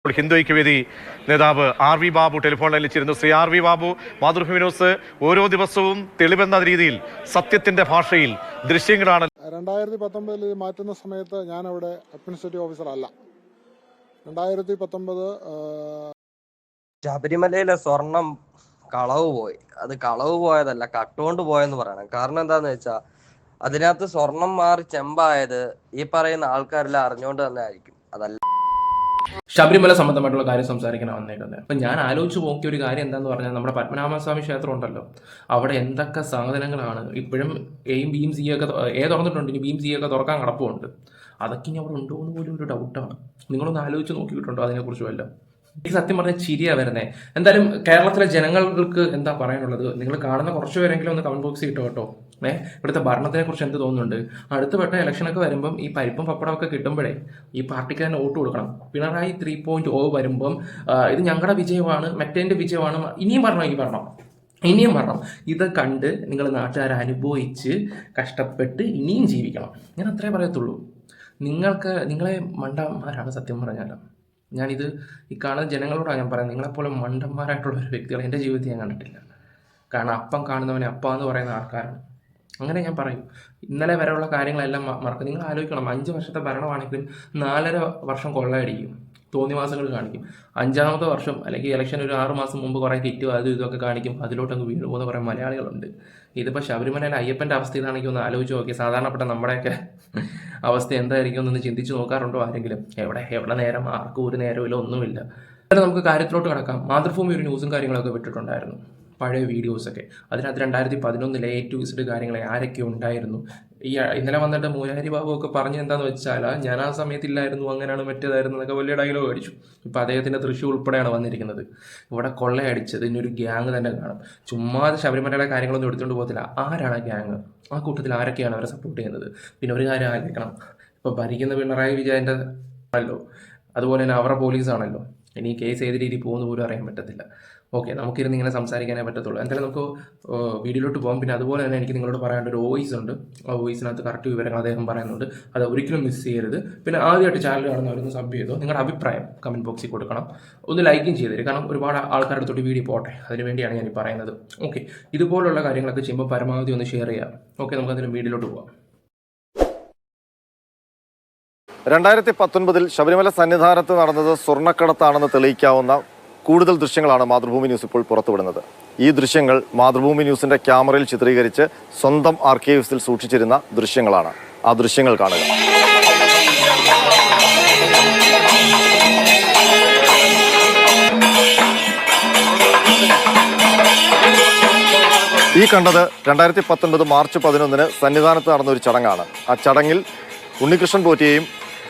ഇപ്പോൾ ഹിന്ദു ഐക്യവേദി നേതാവ് R V Babu telephone ലൈനിൽ ചേരുന്നു Shri R V Babu Mathrubhumi news ഓരോ ദിവസവും തെളിവെന്ന രീതിയിൽ സത്യത്തിന്റെ ഭാഷയിൽ ദൃശ്യങ്ങളാണ്. രണ്ടായിരത്തി പത്തൊമ്പതിൽ മാറ്റുന്ന സമയത്ത് ഞാൻ അവിടെ അഡ്മിനിസ്ട്രേറ്റീവ് ഓഫീസർ അല്ല രണ്ടായിരത്തി പത്തൊമ്പത് ശബരിമലയിലെ സ്വർണം കളവ് പോയി. അത് കളവ് പോയതല്ല കട്ടുകൊണ്ട് പോയെന്ന് പറയണം. കാരണം എന്താന്ന് വെച്ചാ അതിനകത്ത് സ്വർണം മാറി ചെമ്പായത് ഈ പറയുന്ന ആൾക്കാരെല്ലാം അറിഞ്ഞുകൊണ്ട് തന്നെ ആയിരിക്കും. അതല്ല ശബരിമല സംബന്ധമായിട്ടുള്ള കാര്യം സംസാരിക്കണം വന്നേക്കുന്നത് അപ്പം ഞാൻ ആലോചിച്ച് നോക്കിയ ഒരു കാര്യം എന്താന്ന് പറഞ്ഞാൽ നമ്മുടെ പത്മനാഭസ്വാമി ക്ഷേത്രം ഉണ്ടല്ലോ. അവിടെ എന്തൊക്കെ സാധനങ്ങളാണ്. ഇപ്പോഴും എയും ബിയും സി ഒക്കെ എ തുറന്നിട്ടുണ്ട്. ഇനി ബിയും സി ഒക്കെ തുറക്കാൻ കടപ്പുണ്ട്. അതൊക്കെ ഇനി അവിടെ ഉണ്ടോ എന്ന് പോലും ഒരു ഡൗട്ടാണ് നിങ്ങളൊന്ന് ആലോചിച്ച് നോക്കിയിട്ടുണ്ടോ അതിനെക്കുറിച്ച് വല്ലതും? എനിക്ക് സത്യം പറഞ്ഞാൽ ചിരിയാ വരുന്നത് എന്തായാലും കേരളത്തിലെ ജനങ്ങൾക്ക് എന്താ പറയാനുള്ളത്? നിങ്ങൾ കാണുന്ന കുറച്ച് പേരെങ്കിലും ഒന്ന് കമന്റ് ബോക്സിൽ ഇട്ടോ കേട്ടോ. ഏ ഇവിടുത്തെ ഭരണത്തിനെ കുറിച്ച് എന്ത് തോന്നുന്നുണ്ട്? അടുത്ത വട്ട ഇലക്ഷനൊക്കെ വരുമ്പം ഈ പരിപ്പും പപ്പടം ഒക്കെ കിട്ടുമ്പോഴേ ഈ പാർട്ടിക്ക് തന്നെ വോട്ട് കൊടുക്കണം. പിണറായി ത്രീ പോയിന്റ് ഓ വരുമ്പം ഇത് ഞങ്ങളുടെ വിജയമാണ് മറ്റേന്റെ വിജയമാണ് ഇനിയും പറഞ്ഞോ ഈ പറഞ്ഞോ ഇനിയും പറഞ്ഞു ഇത് കണ്ട് നിങ്ങൾ നാട്ടുകാരെ അനുഭവിച്ച് കഷ്ടപ്പെട്ട് ഇനിയും ജീവിക്കണം. ഞാൻ അത്രേ പറയത്തുള്ളൂ. നിങ്ങൾക്ക് നിങ്ങളെ മണ്ടന്മാരാണ് സത്യം പറഞ്ഞാൽ ഞാനിത് ഈ കാണുന്ന ജനങ്ങളോടാണ് ഞാൻ പറയുന്നത്. നിങ്ങളെപ്പോലെ മണ്ടന്മാരായിട്ടുള്ള ഒരു വ്യക്തികൾ എന്റെ ജീവിതത്തിൽ ഞാൻ കണ്ടിട്ടില്ല. കാരണം അപ്പം കാണുന്നവനെ അപ്പ എന്ന് പറയുന്ന ആൾക്കാരാണ്. അങ്ങനെ ഞാൻ പറയും. ഇന്നലെ വരെയുള്ള കാര്യങ്ങളെല്ലാം മറക്കും. നിങ്ങൾ ആലോചിക്കണം. അഞ്ച് വർഷത്തെ ഭരണമാണെങ്കിലും നാലര വർഷം കൊള്ളയടിക്കും. തോന്നിവാസങ്ങൾ കാണിക്കും. അഞ്ചാമത്തെ വർഷം അല്ലെങ്കിൽ ഇലക്ഷൻ ഒരു ആറ് മാസം മുമ്പ് കുറേ കിറ്റും അതും ഇതൊക്കെ കാണിക്കും. അതിലോട്ടങ്ങ് വീണ് പോകുന്ന കുറേ മലയാളികളുണ്ട്. ഇതിപ്പോൾ ശബരിമലയിലെ അയ്യപ്പന്റെ അവസ്ഥ ഇതാണെങ്കിൽ ഒന്ന് ആലോചിച്ച് നോക്കി സാധാരണപ്പെട്ട നമ്മുടെയൊക്കെ അവസ്ഥ എന്തായിരിക്കും എന്നൊന്ന് ചിന്തിച്ച് നോക്കാറുണ്ടോ ആരെങ്കിലും? എവിടെ? എവിടെ നേരം? ആർക്കും ഒരു നേരമില്ല ഒന്നുമില്ല. എന്നാലും നമുക്ക് കാര്യത്തിലോട്ട് കിടക്കാം. മാതൃഭൂമി ഒരു ന്യൂസും കാര്യങ്ങളൊക്കെ വിട്ടിട്ടുണ്ടായിരുന്നു. പഴയ വീഡിയോസൊക്കെ. അതിനകത്ത് രണ്ടായിരത്തി പതിനൊന്നിലെ എ ടു ഇസ്ഡ് കാര്യങ്ങൾ ആരൊക്കെ ഉണ്ടായിരുന്നു? ഈ ഇന്നലെ വന്നിട്ട് മൂലാരി ബാബു ഒക്കെ പറഞ്ഞ എന്താന്ന് വെച്ചാൽ ഞാൻ ആ സമയത്തില്ലായിരുന്നു അങ്ങനെയാണ് മറ്റേതായിരുന്നു എന്നൊക്കെ വലിയ ഡയലോഗ് അടിച്ചു. ഇപ്പോൾ അദ്ദേഹത്തിന്റെ തൃശ്ശൂർ ഉൾപ്പെടെയാണ് വന്നിരിക്കുന്നത്. ഇവിടെ കൊള്ളയടിച്ചത് ഒരു ഗ്യാങ് തന്നെ കാണും. ചുമ്മാതെ ശബരിമലയുടെ കാര്യങ്ങളൊന്നും എടുത്തുകൊണ്ട് പോകത്തില്ല. ആരാണ് ആ ഗ്യാങ് ആ കൂട്ടത്തിൽ ആരൊക്കെയാണ് അവരെ സപ്പോർട്ട് ചെയ്യുന്നത്? പിന്നെ ഒരു കാര്യം ആലോചിക്കണം. ഇപ്പോൾ ഭരിക്കുന്ന പിണറായി വിജയന്റെ ആണല്ലോ. അതുപോലെ തന്നെ അവരുടെ പോലീസാണല്ലോ ഇനി കേസ് ഏത് രീതിയിൽ പോകുന്നു പോലും അറിയാൻ പറ്റത്തില്ല. ഓക്കെ നമുക്കിരുന്ന് ഇങ്ങനെ സംസാരിക്കാനേ പറ്റത്തുള്ളൂ. എന്തായാലും നമുക്ക് വീഡിയോയിലോട്ട് പോകാം. പിന്നെ അതുപോലെ തന്നെ എനിക്ക് നിങ്ങളോട് പറയാനുള്ള ഒരു വോയിസ് ഉണ്ട്. ആ വോയിസിനകത്ത് കറക്റ്റ് വിവരങ്ങൾ അദ്ദേഹം പറയുന്നുണ്ട്. അത് ഒരിക്കലും മിസ് ചെയ്യരുത്. പിന്നെ ആദ്യമായിട്ട് ചാനൽ കാണുന്നവരൊന്ന് സബ് ചെയ്തോ? നിങ്ങളുടെ അഭിപ്രായം കമന്റ് ബോക്സിൽ കൊടുക്കണം. ഒന്ന് ലൈക്കും ചെയ്തേരും കാരണം ഒരുപാട് ആൾക്കാരുടെ അടുത്തോട്ട് വീഡിയോ പോട്ടെ. അതിന് വേണ്ടിയാണ് ഞാൻ ഈ പറയുന്നത്. ഓക്കെ ഇതുപോലുള്ള കാര്യങ്ങളൊക്കെ ചെയ്യുമ്പോൾ പരമാവധി ഒന്ന് ഷെയർ ചെയ്യാം ഓക്കെ നമുക്ക് അതിന് വീഡിയോയിലോട്ട് പോകാം രണ്ടായിരത്തി പത്തൊൻപതിൽ ശബരിമല സന്നിധാനത്ത് നടന്നത് സ്വർണക്കടത്താണെന്ന് തെളിയിക്കാവുന്ന കൂടുതൽ ദൃശ്യങ്ങളാണ് മാതൃഭൂമി ന്യൂസ് ഇപ്പോൾ പുറത്തുവിടുന്നത്. ഈ ദൃശ്യങ്ങൾ മാതൃഭൂമി ന്യൂസിന്റെ ക്യാമറയിൽ ചിത്രീകരിച്ച് സ്വന്തം ആർക്കൈവ്സിൽ സൂക്ഷിച്ചിരുന്ന ദൃശ്യങ്ങളാണ്. ആ ദൃശ്യങ്ങൾ കാണുക. ഈ കണ്ടത് രണ്ടായിരത്തി പത്തൊൻപത് മാർച്ച് പതിനൊന്നിന് സന്നിധാനത്ത് നടന്ന ഒരു ചടങ്ങാണ്. ആ ചടങ്ങിൽ ഉണ്ണികൃഷ്ണൻ പോറ്റിയെയും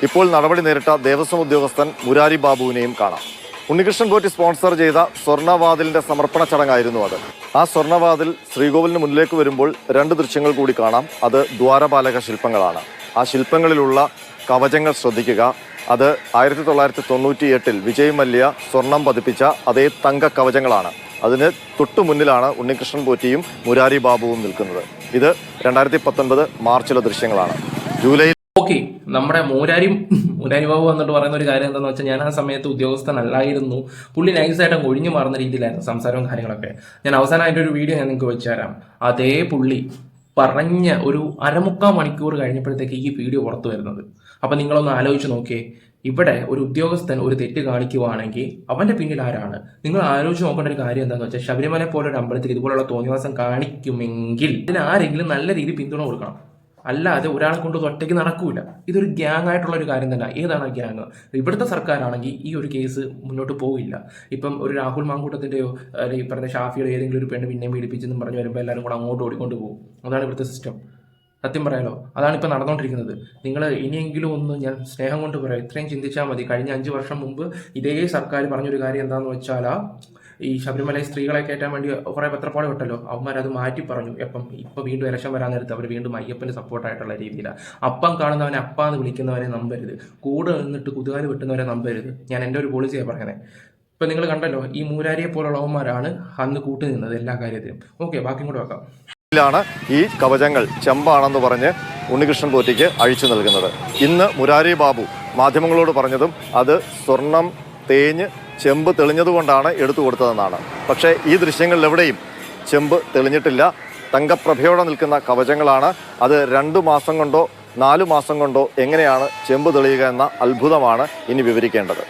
ഇപ്പോൾ നടപടി നേരിട്ട ദേവസ്വം ഉദ്യോഗസ്ഥൻ മുരാരി ബാബുവിനെയും കാണാം. ഉണ്ണികൃഷ്ണൻ പോറ്റി സ്പോൺസർ ചെയ്ത സ്വർണവാതിലിന്റെ സമർപ്പണ ചടങ്ങായിരുന്നു അത്. ആ സ്വർണവാതിൽ ശ്രീകോവിലിന് മുന്നിലേക്ക് വരുമ്പോൾ രണ്ട് ദൃശ്യങ്ങൾ കൂടി കാണാം. അത് ദ്വാരപാലക ശില്പങ്ങളാണ്. ആ ശില്പങ്ങളിലുള്ള കവചങ്ങൾ ശ്രദ്ധിക്കുക. അത് ആയിരത്തി തൊള്ളായിരത്തി തൊണ്ണൂറ്റി എട്ടിൽ വിജയ് മല്യ സ്വർണം പതിപ്പിച്ച അതേ തങ്ക കവചങ്ങളാണ്. അതിന് തൊട്ടു മുന്നിലാണ് ഉണ്ണികൃഷ്ണൻ പോറ്റിയും മുരാരി ബാബുവും നിൽക്കുന്നത്. ഇത് രണ്ടായിരത്തി പത്തൊൻപത് മാർച്ചിലെ ദൃശ്യങ്ങളാണ്. July okay. നമ്മുടെ മൂരാരി മൂരാരി ബാബു വന്നിട്ട് പറയുന്ന ഒരു കാര്യം എന്താണെന്ന് വെച്ചാൽ ഞാൻ ആ സമയത്ത് ഉദ്യോഗസ്ഥനല്ലായിരുന്നു. പുള്ളി നൈസായിട്ട് ഒഴിഞ്ഞു മാറുന്ന രീതിയിലായിരുന്നു സംസാരവും കാര്യങ്ങളൊക്കെ. ഞാൻ അവസാനമായിട്ട് ഒരു വീഡിയോ ഞാൻ നിങ്ങൾക്ക് വെച്ചുതരാം. അതേ പുള്ളി പറഞ്ഞ ഒരു അരമുക്കാൽ മണിക്കൂർ കഴിഞ്ഞപ്പോഴത്തേക്ക് ഈ വീഡിയോ പുറത്തു വരുന്നത്. അപ്പം നിങ്ങളൊന്ന് ആലോചിച്ച് നോക്കിയേ. ഇവിടെ ഒരു ഉദ്യോഗസ്ഥൻ ഒരു തെറ്റ് കാണിക്കുവാണെങ്കിൽ അവന്റെ പിന്നിൽ ആരാണ്? നിങ്ങൾ ആലോചിച്ച് നോക്കേണ്ട ഒരു കാര്യം എന്താണെന്ന് വെച്ചാൽ ശബരിമല പോലെ ഒരു അമ്പലത്തിൽ ഇതുപോലുള്ള തോന്നിവാസം കാണിക്കുമെങ്കിൽ ഇതിന് ആരെങ്കിലും നല്ല രീതിയിൽ പിന്തുണ കൊടുക്കണം. അല്ലാതെ ഒരാളെ കൊണ്ട് ഒറ്റയ്ക്ക് നടക്കൂല. ഇതൊരു ഗ്യാങ് ആയിട്ടുള്ള ഒരു കാര്യം തന്നെ. ഏതാണ് ആ ഗ്യാങ് ഇവിടുത്തെ സർക്കാരാണെങ്കിൽ ഈ ഒരു കേസ് മുന്നോട്ട് പോവില്ല. ഇപ്പം ഒരു രാഹുൽ മാങ്കൂട്ടത്തിന്റെയോ അല്ലെങ്കിൽ പറഞ്ഞ ഷാഫിയുടെ ഏതെങ്കിലും ഒരു പെണ്ണ് പിന്നെ പീഡിപ്പിച്ചെന്നും പറഞ്ഞ് വരുമ്പോൾ എല്ലാവരും കൂടെ അങ്ങോട്ട് ഓടിക്കൊണ്ട് പോകും. അതാണ് ഇവിടുത്തെ സിസ്റ്റം സത്യം പറയാലോ. അതാണ് ഇപ്പം നടന്നുകൊണ്ടിരിക്കുന്നത് നിങ്ങൾ ഇനിയെങ്കിലും ഒന്ന് ഞാൻ സ്നേഹം കൊണ്ട് പറയാം. ഇത്രയും ചിന്തിച്ചാൽ മതി. കഴിഞ്ഞ അഞ്ച് വർഷം മുമ്പ് ഇതേ സർക്കാർ പറഞ്ഞൊരു കാര്യം എന്താണെന്ന് വെച്ചാൽ ഈ ശബരിമല സ്ത്രീകളെ കയറ്റാൻ വേണ്ടി കുറെ പത്രപ്പാട് വിട്ടല്ലോ അവന്മാർ അത് മാറ്റി പറഞ്ഞു. എപ്പം? ഇപ്പം വീണ്ടും ഇലക്ഷൻ വരാൻ നേരത്ത് അവർ വീണ്ടും അയ്യപ്പന് സപ്പോർട്ടായിട്ടുള്ള രീതിയിലാണ് അപ്പം കാണുന്നവനെ അപ്പ എന്ന് വിളിക്കുന്നവനെ നമ്പരുത്. കൂടെ നിന്നിട്ട് കുതുകാൽ വെട്ടുന്നവരെ നമ്പരുത്. ഞാൻ എന്റെ ഒരു പോളിസിയാണ് പറയുന്നത് ഇപ്പം നിങ്ങൾ കണ്ടല്ലോ ഈ മൂരാരിയെ പോലുള്ളവന്മാരാണ് അന്ന് കൂട്ടു നിന്നത് എല്ലാ കാര്യത്തിലും. ഓക്കെ ബാക്കി കൂടെ വെക്കാം ാണ് ഈ കവചങ്ങൾ ചെമ്പാണെന്ന് പറഞ്ഞ് ഉണ്ണികൃഷ്ണൻ പോറ്റിക്ക് അഴിച്ചു നൽകുന്നത്. ഇന്ന് മുരാരി ബാബു മാധ്യമങ്ങളോട് പറഞ്ഞതും അത് സ്വർണം തേഞ്ഞ് ചെമ്പ് തെളിഞ്ഞതുകൊണ്ടാണ് എടുത്തു കൊടുത്തതെന്നാണ്. പക്ഷേ ഈ ദൃശ്യങ്ങളിലെവിടെയും ചെമ്പ് തെളിഞ്ഞിട്ടില്ല. തങ്കപ്രഭയോടെ നിൽക്കുന്ന കവചങ്ങളാണ്. അത് രണ്ട് മാസം കൊണ്ടോ നാലു മാസം കൊണ്ടോ എങ്ങനെയാണ് ചെമ്പ് തെളിയുക എന്ന അത്ഭുതമാണ് ഇനി വിവരിക്കേണ്ടത്.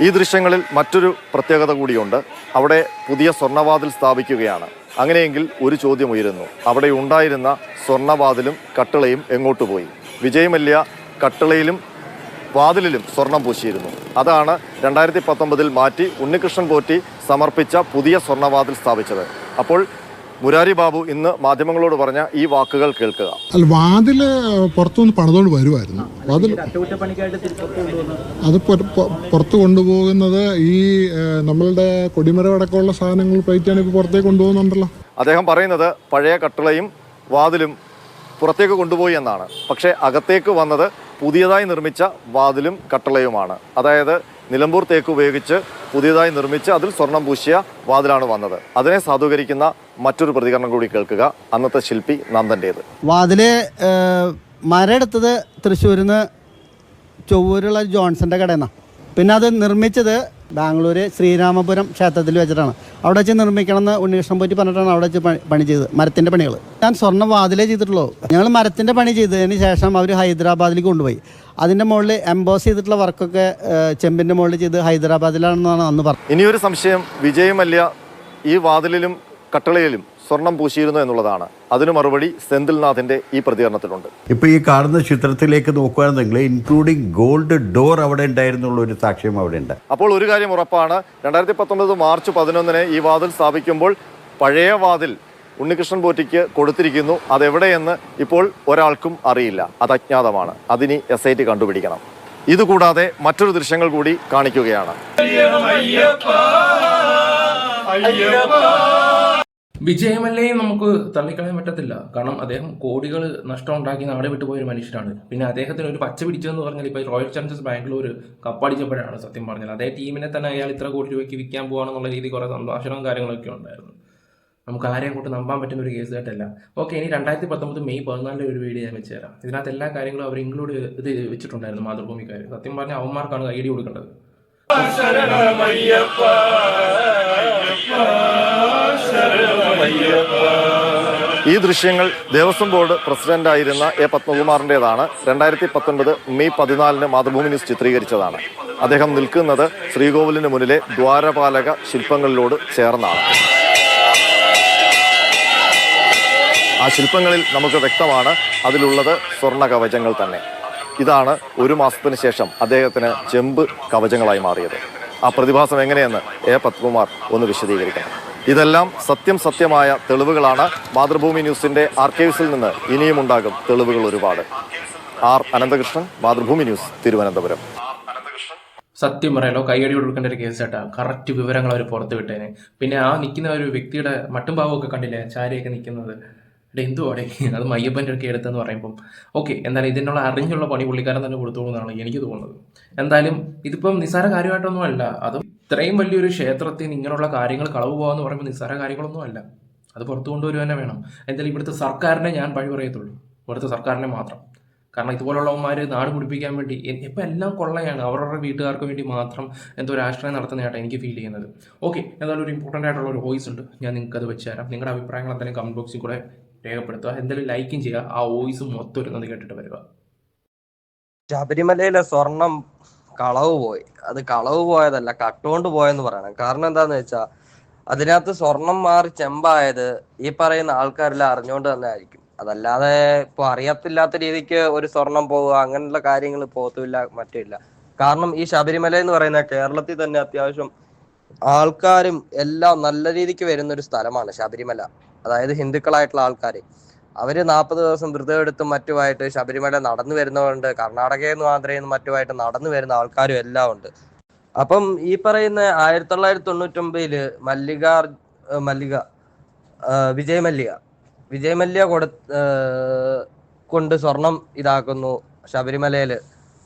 ഈ ദൃശ്യങ്ങളിൽ മറ്റൊരു പ്രത്യേകത കൂടിയുണ്ട്. അവിടെ പുതിയ സ്വർണവാതിൽ സ്ഥാപിക്കുകയാണ്. അങ്ങനെയെങ്കിൽ ഒരു ചോദ്യം ഉയരുന്നു. അവിടെ ഉണ്ടായിരുന്ന സ്വർണവാതിലും കട്ടിളയും എങ്ങോട്ട് പോയി? വിജയമല്യ കട്ടിളയിലും വാതിലിലും സ്വർണം പൂശിയിരുന്നു. അതാണ് രണ്ടായിരത്തി പത്തൊമ്പതിൽ മാറ്റി ഉണ്ണികൃഷ്ണൻ പോറ്റി സമർപ്പിച്ച പുതിയ സ്വർണവാതിൽ സ്ഥാപിച്ചത്. അപ്പോൾ മുരാരി ബാബു ഇന്ന് മാധ്യമങ്ങളോട് പറഞ്ഞ ഈ വാക്കുകൾ കേൾക്കുക. അല്ല വാതിൽ പുറത്തുനിന്ന് പണിതുകൊണ്ട് വരുമായിരുന്നു വാതിൽ അത് പുറ- പുറ- പുറത്ത് കൊണ്ടുപോകുന്നത് ഈ നമ്മളുടെ കൊടിമരം അടക്കമുള്ള സാധനങ്ങൾ പ്ലേറ്റാണ് ഇപ്പോൾ പുറത്തേക്ക് കൊണ്ടുപോകുന്നുണ്ടല്ലോ. അദ്ദേഹം പറയുന്നത് പഴയ കട്ടളയും വാതിലും പുറത്തേക്ക് കൊണ്ടുപോയി എന്നാണ്. പക്ഷേ അകത്തേക്ക് വന്നത് പുതിയതായി നിർമ്മിച്ച വാതിലും കട്ടളയുമാണ്. അതായത് നിലമ്പൂർ തേക്ക് ഉപയോഗിച്ച് പുതിയതായി നിർമ്മിച്ച് അതിൽ സ്വർണം പൂശിയ വാതിലാണ് വന്നത്. അതിനെ സാധൂകരിക്കുന്ന മറ്റൊരു പ്രതികരണം കൂടി കേൾക്കുക. അന്നത്തെ ശില്പി നന്ദന്റേത് വാതിൽ മരടുത്തത് മരം എടുത്തത് തൃശ്ശൂരിൽ നിന്ന് ചൊവ്വൂരുള്ള ജോൺസന്റെ കടയിൽ നിന്നാണ് പിന്നെ അത് നിർമ്മിച്ചത് ബാംഗ്ലൂർ ശ്രീരാമപുരം ക്ഷേത്രത്തിൽ വെച്ചിട്ടാണ്. അവിടെ വെച്ച് നിർമ്മിക്കണം എന്ന് ഉണ്ണികൃഷ്ണൻ പോറ്റി പറഞ്ഞിട്ടാണ് അവിടെ വെച്ച് പണി- ചെയ്ത് മരത്തിന്റെ പണികൾ. ഞാൻ സ്വർണ വാതിലേ ചെയ്തിട്ടുള്ളൂ. ഞങ്ങൾ മരത്തിന്റെ പണി ചെയ്തതിന് ശേഷം അവർ ഹൈദരാബാദിലേക്ക് കൊണ്ടുപോയി. അതിന്റെ മുകളിൽ എംബോസ് ചെയ്തിട്ടുള്ള വർക്കൊക്കെ ചെമ്പിന്റെ മുകളിൽ ചെയ്ത് ഹൈദരാബാദിലാണെന്നാണ് അന്ന് പറഞ്ഞത്. ഇനിയൊരു സംശയം വിജയമല്ല ഈ വാതിലിലും കട്ടിളയിലും സ്വർണം പൂശിയിരുന്നു എന്നുള്ളതാണ്. അതിന് മറുപടി സെന്തിൽനാഥിന്റെ ഈ പ്രതികരണത്തിലുണ്ട്. ഇപ്പൊ ഈ കാണുന്ന ചിത്രത്തിലേക്ക് നോക്കുകയാണെന്നെങ്കിൽ ഇൻക്ലൂഡിംഗ് ഗോൾഡ് ഡോർ അവിടെ ഉണ്ടായിരുന്നുള്ള ഒരു സാക്ഷ്യം അവിടെ ഉണ്ട് അപ്പോൾ ഒരു കാര്യം ഉറപ്പാണ്. രണ്ടായിരത്തി പത്തൊമ്പത് മാർച്ച് പതിനൊന്നിന് ഈ വാതിൽ സ്ഥാപിക്കുമ്പോൾ പഴയ വാതിൽ ഉണ്ണികൃഷ്ണൻ പോറ്റിക്ക് കൊടുത്തിരിക്കുന്നു. അതെവിടെയെന്ന് ഇപ്പോൾ ഒരാൾക്കും അറിയില്ല. അത് അജ്ഞാതമാണ്. അതിനി എസ് ഐ ടി കണ്ടുപിടിക്കണം. ഇതുകൂടാതെ മറ്റൊരു ദൃശ്യങ്ങൾ കൂടി കാണിക്കുകയാണ്. വിജയമല്ലയും നമുക്ക് തള്ളിക്കളയാൻ പറ്റത്തില്ല. കാരണം അദ്ദേഹം കോടികൾ നഷ്ടം ഉണ്ടാക്കി നാട് വിട്ടുപോയ ഒരു മനുഷ്യനാണ്. പിന്നെ അദ്ദേഹത്തിന് ഒരു പച്ച പിടിച്ചതെന്ന് പറഞ്ഞാൽ ഇപ്പോൾ റോയൽ ചലഞ്ചേഴ്സ് ബാംഗ്ലൂർ കപ്പടിച്ചപ്പോഴാണ് സത്യം പറഞ്ഞത്. അതേ ടീമിനെ തന്നെ അയാൾ ഇത്ര കോടി രൂപയ്ക്ക് വിൽക്കാൻ പോകാണെന്നുള്ള രീതി കുറേ സംഭാഷണവും കാര്യങ്ങളൊക്കെ ഉണ്ടായിരുന്നു. നമുക്ക് ആരെയും കൊണ്ട് നമ്പാൻ പറ്റുന്ന ഒരു കേസ് കേട്ടല്ല ഓക്കെ ഇനി രണ്ടായിരത്തി പത്തൊമ്പത് മെയ് പതിനാലിന്റെ ഒരു വീഡിയോ ഞാൻ വെച്ച് തരാം. ഇതിനകത്ത് എല്ലാ കാര്യങ്ങളും അവർ ഇൻക്ലൂഡ് ഇത് വെച്ചിട്ടുണ്ടായിരുന്നു മാതൃഭൂമിക്കാർ സത്യം പറഞ്ഞാൽ അവന്മാർക്കാണ് ഐ ഡി കൊടുക്കേണ്ടത്. ഈ ദൃശ്യങ്ങൾ ദേവസ്വം ബോർഡ് പ്രസിഡന്റായിരുന്ന എ പത്മകുമാറിന്റെതാണ് രണ്ടായിരത്തി പത്തൊൻപത് മെയ് പതിനാലിന് മാതൃഭൂമി ന്യൂസ് ചിത്രീകരിച്ചതാണ് അദ്ദേഹം നിൽക്കുന്നത് ശ്രീകോവിലിന് മുന്നിലെ ദ്വാരപാലക ശില്പങ്ങളിലോട് ചേർന്നാണ്. ആ ശില്പങ്ങളിൽ നമുക്ക് വ്യക്തമാണ് അതിലുള്ളത് സ്വർണ കവചങ്ങൾ തന്നെ. ഇതാണ് ഒരു മാസത്തിന് ശേഷം അദ്ദേഹത്തിന് ചെമ്പ് കവചങ്ങളായി മാറിയത്. ആ പ്രതിഭാസം എങ്ങനെയെന്ന് എ പത്മകുമാർ ഒന്ന് വിശദീകരിക്കണം ഇതെല്ലാം സത്യം സത്യമായ തെളിവുകളാണ്. മാതൃഭൂമി ന്യൂസിന്റെ ആർക്കൈവ്സിൽ നിന്ന് ഇനിയും ഉണ്ടാകും തെളിവുകൾ ഒരുപാട്. R Ananthakrishnan Mathrubhumi news Thiruvananthapuram. സത്യം പറയാലോ കൈയടി കൊടുക്കേണ്ട ഒരു കേസ് കറക്റ്റ് വിവരങ്ങൾ അവർ പുറത്ത് വിട്ടേനെ പിന്നെ ആ നിൽക്കുന്ന ഒരു വ്യക്തിയുടെ മട്ടും ഭാവമൊക്കെ കണ്ടില്ലേ? ചാരിയൊക്കെ നിൽക്കുന്നത്. എന്തുവാടെ അത് മയ്യപ്പന്റെ ഒക്കെ എടുത്തെന്ന് പറയുമ്പം. ഓക്കെ എന്തായാലും ഇതിനുള്ള അറിഞ്ഞുള്ള പണി പുള്ളിക്കാരൻ തന്നെ കൊടുത്തോളൂ എന്നാണ് എനിക്ക് തോന്നുന്നത്. എന്തായാലും ഇതിപ്പം നിസ്സാര കാര്യമായിട്ടൊന്നും അല്ല. അതും ഇത്രയും വലിയൊരു ക്ഷേത്രത്തിൽ ഇങ്ങനെയുള്ള കാര്യങ്ങൾ കളവ് പോകാന്ന് പറയുമ്പോൾ നിസ്സാര കാര്യങ്ങളൊന്നും അല്ല. അത് പുറത്തു കൊണ്ടുവരുക തന്നെ വേണം. എന്തായാലും ഇവിടുത്തെ സർക്കാരിനെ ഞാൻ പഴി പറയത്തുള്ളൂ. ഇവിടുത്തെ സർക്കാരിനെ മാത്രം. കാരണം ഇതുപോലുള്ളവന്മാർ നാട് കുടിപ്പിക്കാൻ വേണ്ടി ഇപ്പം എല്ലാം കൊള്ളയാണ്. അവരവരുടെ വീട്ടുകാർക്ക് വേണ്ടി മാത്രം എന്തോ രാഷ്ട്രീയം നടത്തുന്നതായിട്ടാണ് എനിക്ക് ഫീൽ ചെയ്യുന്നത്. ഓക്കെ എന്തായാലും ഒരു ഇമ്പോർട്ടന്റ് ആയിട്ടുള്ള ഒരു വോയിസ് ഉണ്ട്. ഞാൻ നിങ്ങൾക്ക് അത് വെച്ച് തരാം നിങ്ങളുടെ അഭിപ്രായങ്ങൾ എന്തായാലും കമന്റ് ബോക്സിൽ കൂടെ രേഖപ്പെടുത്തുക. എന്തായാലും ലൈക്കും ചെയ്യുക. ആ വോയിസ് മൊത്തം ഇരുന്നത് കേട്ടിട്ട് വരിക. ശബരിമലയിലെ സ്വർണം കളവ് പോയി. അത് കളവ് പോയതല്ല കട്ടുകൊണ്ട് പോയെന്ന് പറയണം. കാരണം എന്താന്ന് വെച്ചാ അതിനകത്ത് സ്വർണം മാറി ചെമ്പായത് ഈ പറയുന്ന ആൾക്കാരെല്ലാം അറിഞ്ഞുകൊണ്ട് തന്നെ ആയിരിക്കും. അതല്ലാതെ ഇപ്പൊ അറിയത്തില്ലാത്ത രീതിക്ക് ഒരു സ്വർണം പോവുക അങ്ങനെയുള്ള കാര്യങ്ങൾ പോകത്തുമില്ല മറ്റില്ല കാരണം ഈ ശബരിമല എന്ന് പറയുന്ന കേരളത്തിൽ തന്നെ അത്യാവശ്യം ആൾക്കാരും എല്ലാം നല്ല രീതിക്ക് വരുന്ന ഒരു സ്ഥലമാണ് ശബരിമല. അതായത് ഹിന്ദുക്കളായിട്ടുള്ള ആൾക്കാർ അവർ നാൽപ്പത് ദിവസം വ്രതം എടുത്തും മറ്റുമായിട്ട് ശബരിമല നടന്നു വരുന്നവരുണ്ട്. കർണാടകയിൽ നിന്നും ആന്ധ്രയിൽ നിന്നും മറ്റുമായിട്ട് നടന്നു വരുന്ന ആൾക്കാരും എല്ലാം ഉണ്ട്. അപ്പം ഈ പറയുന്ന ആയിരത്തി തൊള്ളായിരത്തി തൊണ്ണൂറ്റൊമ്പതിൽ മല്ലിക ഏഹ് വിജയ് മല്ലിക വിജയ് മല്യ കൊടു കൊണ്ട് സ്വർണം ഇതാക്കുന്നു ശബരിമലയിൽ.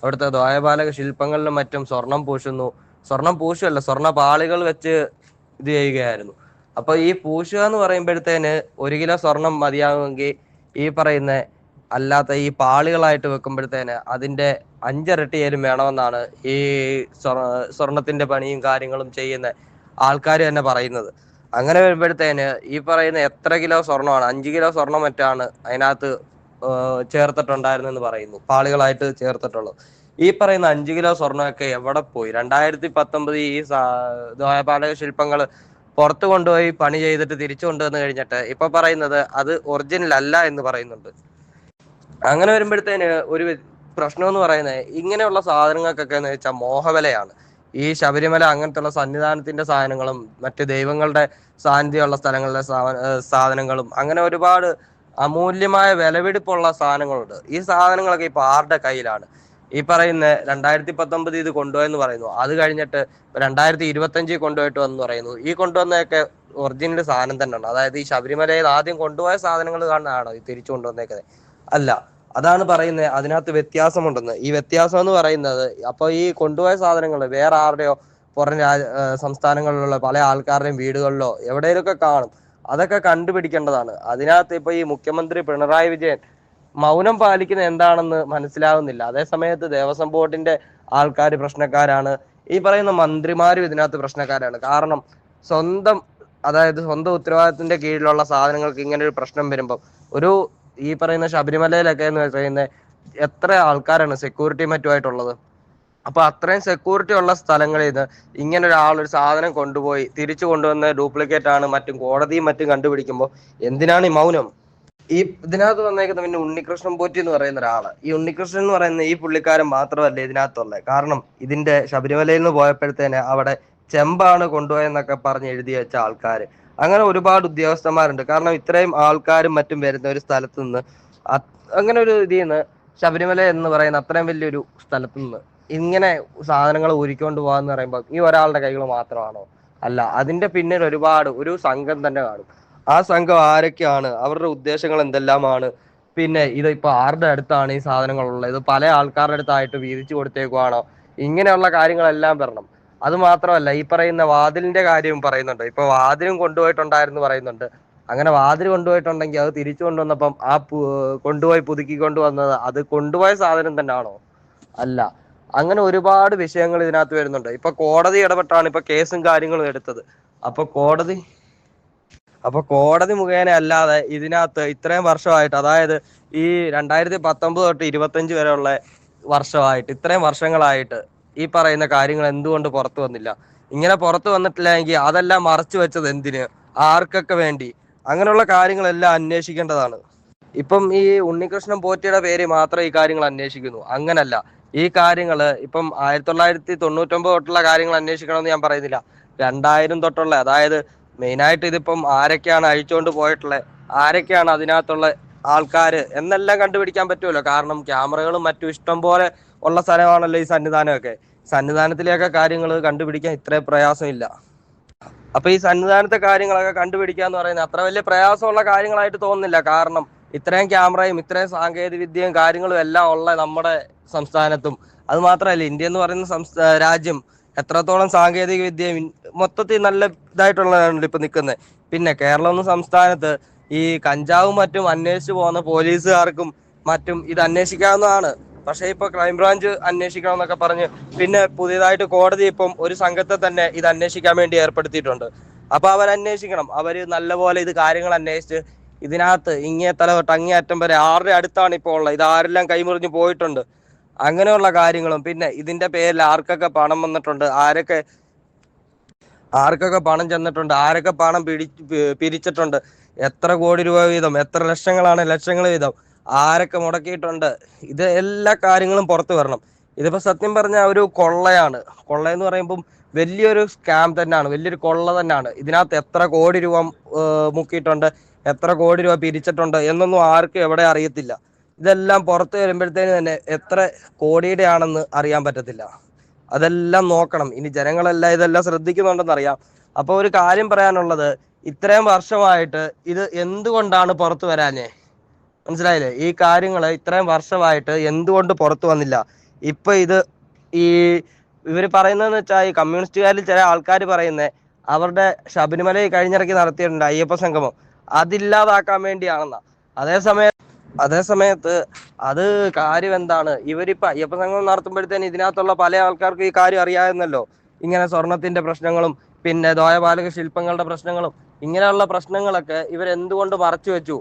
അവിടുത്തെ ദ്വായപാലക ശില്പങ്ങളിലും മറ്റും സ്വർണം പൂശുന്നു. സ്വർണം പൂശുമല്ല സ്വർണ പാളികൾ വെച്ച് ഇത് ചെയ്യുകയായിരുന്നു. അപ്പൊ ഈ പൂശുക എന്ന് പറയുമ്പോഴത്തേന് ഒരു കിലോ സ്വർണം മതിയാകുമെങ്കിൽ ഈ പറയുന്ന അല്ലാത്ത ഈ പാളികളായിട്ട് വെക്കുമ്പോഴത്തേന് അതിന്റെ അഞ്ചിരട്ടിയേലും വേണമെന്നാണ് ഈ സ്വർ- സ്വർണത്തിന്റെ പണിയും കാര്യങ്ങളും ചെയ്യുന്ന ആൾക്കാർ തന്നെ പറയുന്നത്. അങ്ങനെ വരുമ്പോഴത്തേന് ഈ പറയുന്ന എത്ര കിലോ സ്വർണമാണ് അഞ്ച് കിലോ സ്വർണം മറ്റാണ് അതിനകത്ത് ചേർത്തിട്ടുണ്ടായിരുന്നെന്ന് പറയുന്നു. പാളികളായിട്ട് ചേർത്തിട്ടുള്ളത്. ഈ പറയുന്ന അഞ്ച് കിലോ സ്വർണമൊക്കെ എവിടെ പോയി? രണ്ടായിരത്തി പത്തൊമ്പത് ഈ ദ്വാരപാലക ശില്പങ്ങൾ പുറത്തു കൊണ്ടുപോയി പണി ചെയ്തിട്ട് തിരിച്ചു കൊണ്ടുവന്ന് കഴിഞ്ഞിട്ട് ഇപ്പൊ പറയുന്നത് അത് ഒറിജിനൽ അല്ല എന്ന് പറയുന്നുണ്ട്. അങ്ങനെ വരുമ്പോഴത്തേന് ഒരു പ്രശ്നം എന്ന് പറയുന്നത് ഇങ്ങനെയുള്ള സാധനങ്ങൾക്കൊക്കെ എന്ന് വെച്ചാൽ മോഹവിലയാണ്. ഈ ശബരിമല അങ്ങനത്തെ സന്നിധാനത്തിന്റെ സാധനങ്ങളും മറ്റ് ദൈവങ്ങളുടെ സാന്നിധ്യമുള്ള സ്ഥലങ്ങളിലെ സാധനങ്ങളും അങ്ങനെ ഒരുപാട് അമൂല്യമായ വിലപിടിപ്പുള്ള സാധനങ്ങളുണ്ട്. ഈ സാധനങ്ങളൊക്കെ ഇപ്പൊ ആരുടെ കയ്യിലാണ്? ഈ പറയുന്ന രണ്ടായിരത്തി പത്തൊമ്പത് ഇത് കൊണ്ടുപോയെന്ന് പറയുന്നു. അത് കഴിഞ്ഞിട്ട് രണ്ടായിരത്തി ഇരുപത്തി അഞ്ചിൽ കൊണ്ടുപോയിട്ട് വന്ന് പറയുന്നു. ഈ കൊണ്ടുവന്നതൊക്കെ ഒറിജിനൽ സാധനം തന്നെയാണ്. അതായത് ഈ ശബരിമലയിൽ ആദ്യം കൊണ്ടുപോയ സാധനങ്ങൾ കാണാനാണോ ഈ തിരിച്ചു കൊണ്ടുവന്നേക്കുന്നത്? അല്ല. അതാണ് പറയുന്നത്. അതിനകത്ത് വ്യത്യാസമുണ്ടെന്ന്. ഈ വ്യത്യാസം എന്ന് പറയുന്നത് അപ്പൊ ഈ കൊണ്ടുപോയ സാധനങ്ങൾ വേറെ ആരുടെയോ പുറം രാജ സംസ്ഥാനങ്ങളിലുള്ള പല ആൾക്കാരുടെയും വീടുകളിലോ എവിടെയെങ്കിലുമൊക്കെ കാണും. അതൊക്കെ കണ്ടുപിടിക്കേണ്ടതാണ്. അതിനകത്ത് ഇപ്പൊ ഈ മുഖ്യമന്ത്രി പിണറായി വിജയൻ മൗനം പാലിക്കുന്നത് എന്താണെന്ന് മനസ്സിലാവുന്നില്ല. അതേ സമയത്ത് ദേവസ്വം ബോർഡിന്റെ ആൾക്കാർ പ്രശ്നക്കാരാണ്. ഈ പറയുന്ന മന്ത്രിമാരും ഇതിനകത്ത് പ്രശ്നക്കാരാണ്. കാരണം സ്വന്തം അതായത് സ്വന്തം ഉത്തരവാദിത്തത്തിന്റെ കീഴിലുള്ള സാധനങ്ങൾക്ക് ഇങ്ങനെ ഒരു പ്രശ്നം വരുമ്പോൾ ഒരു ഈ പറയുന്ന ശബരിമലയിലൊക്കെ എന്ന് പറയുന്ന എത്ര ആൾക്കാരാണ് സെക്യൂരിറ്റി മറ്റുമായിട്ടുള്ളത്? അപ്പൊ അത്രയും സെക്യൂരിറ്റി ഉള്ള സ്ഥലങ്ങളിൽ നിന്ന് ഇങ്ങനെ ഒരാൾ ഒരു സാധനം കൊണ്ടുപോയി തിരിച്ചു കൊണ്ടുവന്ന ഡ്യൂപ്ലിക്കേറ്റ് ആണ് മറ്റും കോടതിയും മറ്റും കണ്ടുപിടിക്കുമ്പോൾ എന്തിനാണ് ഈ മൗനം? ഈ ഇതിനകത്ത് വന്നേക്കുന്ന പിന്നെ ഉണ്ണികൃഷ്ണൻ പോറ്റി എന്ന് പറയുന്ന ഒരാൾ. ഈ ഉണ്ണികൃഷ്ണൻ എന്ന് പറയുന്ന ഈ പുള്ളിക്കാരൻ മാത്രമല്ല ഇതിനകത്തുള്ളത് കാരണം ഇതിന്റെ ശബരിമലയിൽ നിന്ന് പോയപ്പോഴത്തേന് അവിടെ ചെമ്പാണ് കൊണ്ടുപോയെന്നൊക്കെ പറഞ്ഞ് എഴുതി വെച്ച ആൾക്കാര്. അങ്ങനെ ഒരുപാട് ഉദ്യോഗസ്ഥന്മാരുണ്ട്. കാരണം ഇത്രയും ആൾക്കാരും മറ്റും വരുന്ന ഒരു സ്ഥലത്ത് നിന്ന് അങ്ങനെ ഒരു ഇതിൽ നിന്ന് ശബരിമല എന്ന് പറയുന്ന അത്രയും വലിയൊരു സ്ഥലത്ത് നിന്ന് ഇങ്ങനെ സാധനങ്ങൾ ഊരിക്കൊണ്ട് പോകാന്ന് പറയുമ്പോൾ ഈ ഒരാളുടെ കൈകൾ മാത്രമാണോ? അല്ല അതിന്റെ പിന്നിൽ ഒരുപാട് ഒരു സംഘം തന്നെ കാണും. ആ സംഘം ആരൊക്കെയാണ്? അവരുടെ ഉദ്ദേശങ്ങൾ എന്തെല്ലാമാണ്? പിന്നെ ഇത് ഇപ്പൊ ആരുടെ അടുത്താണ് ഈ സാധനങ്ങൾ ഉള്ളത് പല ആൾക്കാരുടെ അടുത്തായിട്ട് വീതിച്ചു കൊടുത്തേക്കുവാണോ? ഇങ്ങനെയുള്ള കാര്യങ്ങളെല്ലാം വരണം. അത് മാത്രമല്ല ഈ പറയുന്ന വാതിലിന്റെ കാര്യവും പറയുന്നുണ്ട്. ഇപ്പൊ വാതിലും കൊണ്ടുപോയിട്ടുണ്ടായിരുന്നു പറയുന്നുണ്ട്. അങ്ങനെ വാതിൽ കൊണ്ടുപോയിട്ടുണ്ടെങ്കിൽ അത് തിരിച്ചു കൊണ്ടുവന്നപ്പം ആ കൊണ്ടുപോയി പുതുക്കി കൊണ്ടുവന്നത് അത് കൊണ്ടുപോയ സാധനം തന്നെയാണോ? അല്ല. അങ്ങനെ ഒരുപാട് വിഷയങ്ങൾ ഇതിനകത്ത് വരുന്നുണ്ട്. ഇപ്പൊ കോടതി ഇടപെട്ടാണ് ഇപ്പൊ കേസും കാര്യങ്ങളും എടുത്തത്. അപ്പൊ കോടതി അപ്പൊ കോടതി മുഖേന അല്ലാതെ ഇതിനകത്ത് ഇത്രയും വർഷമായിട്ട് അതായത് ഈ രണ്ടായിരത്തി പത്തൊമ്പത് തൊട്ട് ഇരുപത്തഞ്ച് വരെയുള്ള വർഷമായിട്ട് ഇത്രയും വർഷങ്ങളായിട്ട് ഈ പറയുന്ന കാര്യങ്ങൾ എന്തുകൊണ്ട് പുറത്തു വന്നില്ല? ഇങ്ങനെ പുറത്തു വന്നിട്ടില്ലെങ്കിൽ അതെല്ലാം മറച്ചു വെച്ചത് എന്തിന്? ആർക്കൊക്കെ വേണ്ടി? അങ്ങനെയുള്ള കാര്യങ്ങളെല്ലാം അന്വേഷിക്കേണ്ടതാണ്. ഇപ്പം ഈ ഉണ്ണികൃഷ്ണൻ പോറ്റിയുടെ പേര് മാത്രം ഈ കാര്യങ്ങൾ അന്വേഷിക്കുന്നു. അങ്ങനല്ല. ഈ കാര്യങ്ങൾ ഇപ്പം ആയിരത്തി തൊള്ളായിരത്തി തൊണ്ണൂറ്റൊമ്പത് തൊട്ടുള്ള കാര്യങ്ങൾ അന്വേഷിക്കണമെന്ന് ഞാൻ പറയുന്നില്ല. രണ്ടായിരം തൊട്ടുള്ള അതായത് മെയിനായിട്ട് ഇതിപ്പം ആരൊക്കെയാണ് അഴിച്ചുകൊണ്ട് പോയിട്ടുള്ളത് ആരൊക്കെയാണ് അതിനകത്തുള്ള ആൾക്കാർ എന്നെല്ലാം കണ്ടുപിടിക്കാൻ പറ്റുമല്ലോ. കാരണം ക്യാമറകളും മറ്റും ഇഷ്ടം പോലെ ഉള്ള സ്ഥലമാണല്ലോ ഈ സന്നിധാനമൊക്കെ. സന്നിധാനത്തിലെയൊക്കെ കാര്യങ്ങൾ കണ്ടുപിടിക്കാൻ ഇത്ര പ്രയാസമില്ല. അപ്പൊ ഈ സന്നിധാനത്തെ കാര്യങ്ങളൊക്കെ കണ്ടുപിടിക്കുക എന്ന് പറയുന്നത് അത്ര വലിയ പ്രയാസമുള്ള കാര്യങ്ങളായിട്ട് തോന്നുന്നില്ല. കാരണം ഇത്രയും ക്യാമറയും ഇത്രയും സാങ്കേതിക വിദ്യയും കാര്യങ്ങളും എല്ലാം ഉള്ള നമ്മുടെ സംസ്ഥാനത്തും. അത് മാത്രമല്ല ഇന്ത്യ എന്ന് പറയുന്ന രാജ്യം എത്രത്തോളം സാങ്കേതിക വിദ്യയും മൊത്തത്തിൽ നല്ല ഇതായിട്ടുള്ളതാണ് ഇപ്പൊ നിൽക്കുന്നത് പിന്നെ കേരളം എന്ന സംസ്ഥാനത്ത് ഈ കഞ്ചാവും മറ്റും അന്വേഷിച്ചു പോകുന്ന പോലീസുകാർക്കും മറ്റും ഇത് അന്വേഷിക്കാവുന്നതാണ്. പക്ഷേ ഇപ്പൊ ക്രൈംബ്രാഞ്ച് അന്വേഷിക്കണം എന്നൊക്കെ പറഞ്ഞ് പിന്നെ പുതിയതായിട്ട് കോടതി ഇപ്പം ഒരു സംഘത്തെ തന്നെ ഇത് അന്വേഷിക്കാൻ വേണ്ടി ഏർപ്പെടുത്തിയിട്ടുണ്ട്. അപ്പൊ അവർ അന്വേഷിക്കണം അവർ നല്ലപോലെ ഇത് കാര്യങ്ങൾ അന്വേഷിച്ച് ഇതിനകത്ത് ഇങ്ങേ തല തൊട്ട് അങ്ങേ അറ്റം വരെ ആരുടെ അടുത്താണ് ഇപ്പോൾ ഉള്ളത്? ഇത് ആരെല്ലാം കൈമുറിഞ്ഞ് പോയിട്ടുണ്ട്? അങ്ങനെയുള്ള കാര്യങ്ങളും. പിന്നെ ഇതിന്റെ പേരിൽ ആർക്കൊക്കെ പണം വന്നിട്ടുണ്ട്? ആരൊക്കെ ആർക്കൊക്കെ പണം ചെന്നിട്ടുണ്ട്? ആരൊക്കെ പണം പിടി പിരിച്ചിട്ടുണ്ട്? എത്ര കോടി രൂപ വീതം? എത്ര ലക്ഷങ്ങളാണ് ലക്ഷങ്ങൾ വീതം? ആരൊക്കെ മുടക്കിയിട്ടുണ്ട്? ഇത് എല്ലാ കാര്യങ്ങളും പുറത്തു വരണം. ഇതിപ്പോൾ സത്യം പറഞ്ഞാൽ ഒരു കൊള്ളയാണ്. കൊള്ള എന്ന് പറയുമ്പം വലിയൊരു സ്കാം തന്നെയാണ് വലിയൊരു കൊള്ള തന്നെയാണ് ഇതിനകത്ത് എത്ര കോടി രൂപ മുക്കിയിട്ടുണ്ട്? എത്ര കോടി രൂപ പിരിച്ചിട്ടുണ്ട്? എന്നൊന്നും ആർക്കും എവിടെ അറിയത്തില്ല. ഇതെല്ലാം പുറത്ത് വരുമ്പോഴത്തേന് തന്നെ എത്ര കോടിയുടെ ആണെന്ന് അറിയാൻ പറ്റത്തില്ല. അതെല്ലാം നോക്കണം. ഇനി ജനങ്ങളെല്ലാം ഇതെല്ലാം ശ്രദ്ധിക്കുന്നുണ്ടെന്ന് അറിയാം അപ്പൊ ഒരു കാര്യം പറയാനുള്ളത്. ഇത്രയും വർഷമായിട്ട് ഇത് എന്തുകൊണ്ടാണ് പുറത്തു വരാഞ്ഞേ? മനസ്സിലായില്ലേ? ഈ കാര്യങ്ങൾ ഇത്രയും വർഷമായിട്ട് എന്തുകൊണ്ട് പുറത്തു വന്നില്ല? ഇപ്പൊ ഇത് ഈ ഇവർ പറയുന്നതെന്ന് വെച്ചാൽ ഈ കമ്മ്യൂണിസ്റ്റുകാരിൽ ചില ആൾക്കാർ പറയുന്നത് അവരുടെ ശബരിമലയിൽ കഴിഞ്ഞിറക്കി നടത്തിയിട്ടുണ്ട് അയ്യപ്പ സംഗമം. അതില്ലാതാക്കാൻ വേണ്ടിയാണെന്നാ. അതേസമയം അതേ സമയത്ത് അത് കാര്യം എന്താണ്? ഇവരിപ്പോ അയ്യപ്പ സംഘം നടത്തുമ്പോഴത്തേന് ഇതിനകത്തുള്ള പല ആൾക്കാർക്കും ഈ കാര്യം അറിയാമെന്നല്ലോ ഇങ്ങനെ സ്വർണത്തിന്റെ പ്രശ്നങ്ങളും പിന്നെ ദ്വയപാലക ശില്പങ്ങളുടെ പ്രശ്നങ്ങളും ഇങ്ങനെയുള്ള പ്രശ്നങ്ങളൊക്കെ ഇവരെന്തുകൊണ്ട് മറച്ചു വെച്ചു?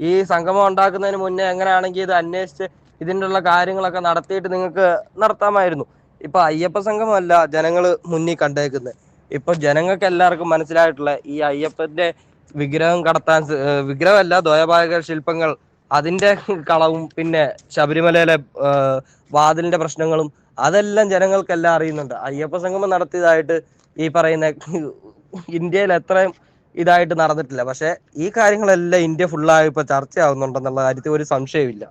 ഈ സംഗമം ഉണ്ടാക്കുന്നതിന് മുന്നേ എങ്ങനെയാണെങ്കിൽ ഇത് അന്വേഷിച്ച് ഇതിന്റെ കാര്യങ്ങളൊക്കെ നടത്തിയിട്ട് നിങ്ങൾക്ക് നടത്താമായിരുന്നു. ഇപ്പൊ അയ്യപ്പ സംഘമല്ല ജനങ്ങൾ മുന്നിൽ കണ്ടേക്കുന്നത് ഇപ്പൊ ജനങ്ങൾക്ക് എല്ലാവർക്കും മനസ്സിലായിട്ടുള്ള ഈ അയ്യപ്പന്റെ വിഗ്രഹം കടത്താൻ വിഗ്രഹമല്ല ദ്വയപാലക ശില്പങ്ങൾ അതിന്റെ കളവും പിന്നെ ശബരിമലയിലെ വാതിലിന്റെ പ്രശ്നങ്ങളും അതെല്ലാം ജനങ്ങൾക്കെല്ലാം അറിയുന്നുണ്ട്. അയ്യപ്പ സംഗമം നടത്തിയതായിട്ട് ഈ പറയുന്ന ഇന്ത്യയിൽ എത്രയും ഇതായിട്ട് നടന്നിട്ടില്ല. പക്ഷെ ഈ കാര്യങ്ങളെല്ലാം ഇന്ത്യ ഫുള്ളായി ഇപ്പൊ ചർച്ചയാവുന്നുണ്ടെന്നുള്ള കാര്യത്തിൽ ഒരു സംശയമില്ല